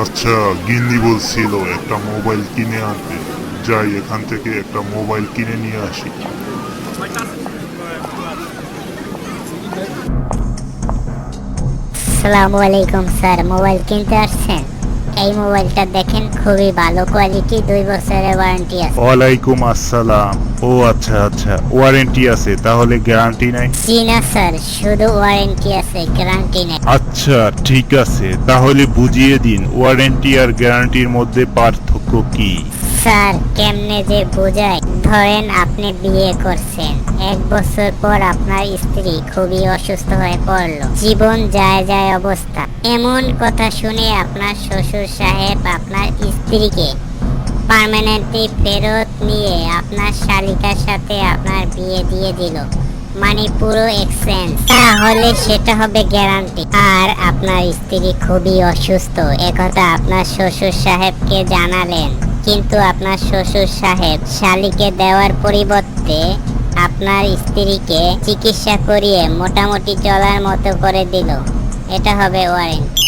আচ্ছা গিন্দি বলছিল, একটা মোবাইল কিনে আনতে। যাই, এখান থেকে একটা মোবাইল কিনে নিয়ে আসি। আসসালামু আলাইকুম, স্যার। মোবাইল কিনতে আসছেন? এই মোবাইলটা দেখেন খুবই ভালো কোয়ালিটি দুই বছরের ওয়ারেন্টি আছে। ওয়ালাইকুম আসসালাম। ও আচ্ছা আচ্ছা ওয়ারেন্টি আছে তাহলে গ্যারান্টি নাই? জি না স্যার শুধু ওয়ারেন্টি আছে গ্যারান্টি নাই। আচ্ছা ঠিক আছে তাহলে বুঝিয়ে দিন ওয়ারেন্টি আর গ্যারান্টির মধ্যে পার্থক্য কি? স্যার কেমনে যে বোঝায় ধরেন আপনি বিয়ে করছেন। এক বছর পর আপনার স্ত্রী খুবই অসুস্থ হয়ে পড়ল। জীবন যায় যায় অবস্থা। এমন কথা শুনে আপনার শ্বশুর সাহেব আপনার স্ত্রীকে পার্মানেন্টলি ফেরত নিয়ে আপনার শালিকার সাথে আপনার বিয়ে দিয়ে দিল। মানে পুরো এক্সচেঞ্জ তাহলে সেটা হবে গ্যারান্টি আর আপনার স্ত্রী খুবই অসুস্থ। একথা আপনার শ্বশুর সাহেবকে জানালেন। কিন্তু আপনার শ্বশুর সাহেব শালিকে দেওয়ার পরিবর্তে আপনার স্ত্রীকে চিকিৎসা করিয়ে মোটামুটি চলার মতো করে দিল। এটা হবে ওয়ারেন্টি।